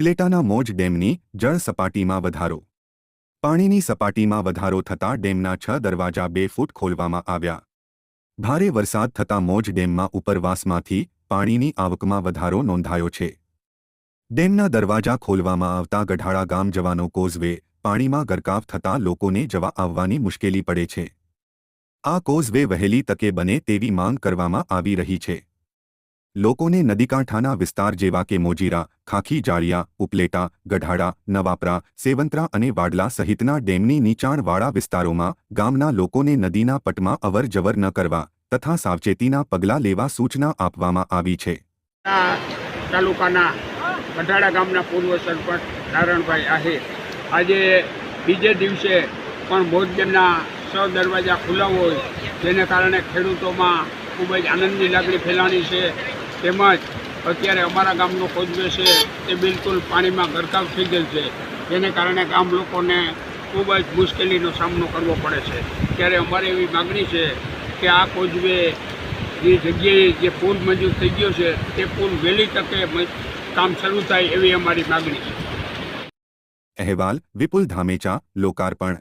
ઉપલેટાના મોજ ડેમની જળ સપાટીમાં વધારો. પાણીની સપાટીમાં વધારો થતાં ડેમના છ દરવાજા બે ફૂટ ખોલવામાં આવ્યા. ભારે વરસાદ થતાં મોજ ડેમમાં ઉપરવાસમાંથી પાણીની આવકમાં વધારો નોંધાયો છે. ડેમના દરવાજા ખોલવામાં આવતા ગઢાળા ગામ જવાનો કોઝવે પાણીમાં ગરકાવ થતાં લોકોને જવા આવવાની મુશ્કેલી પડે છે. આ કોઝવે વહેલી તકે બને તેવી માંગ કરવામાં આવી રહી છે. લોકોને નદીકાંઠાના વિસ્તાર જેવા કે મોજીરા ખાખી, જાળિયા, ઉપલેટા, ગઢાડા, નવાપરા, સેવંતરા અને વાડલા સહિતના ડેમની નીચાણવાળા વિસ્તારોમાં ગામના લોકોને નદીના પટમાં અવર જવર ન કરવા તથા સાવચેતીના પગલાં લેવા સૂચના આપવામાં આવી છે. તાલુકાના ગઢાડા ગામના પૂર્વ સરપંચ નારાયણભાઈ આહિર. આજે બીજે દિવસે પણ ભોજનના સ દરવાજા ખુલ્લા હોય, જેને કારણે ખેડૂતોમાં ખૂબ જ આનંદની લાગણી ફેલાણી છે. તેમજ અત્યારે અમારા ગામનો કોજવે છે, એ બિલકુલ પાણીમાં ગરકાવ થઈ ગયેલ છે. જેને કારણે ગામ લોકોને ખૂબ જ મુશ્કેલીનો સામનો કરવો પડે છે. ત્યારે અમારે એવી માગણી છે કે આ કોજવે જે જગ્યાએ જે પુલ મંજૂર થઈ ગયો છે, તે પુલ વહેલી તકે કામ શરૂ થાય એવી અમારી માગણી છે. અહેવાલ, વિપુલ ધામેચા, લોકાર્પણ.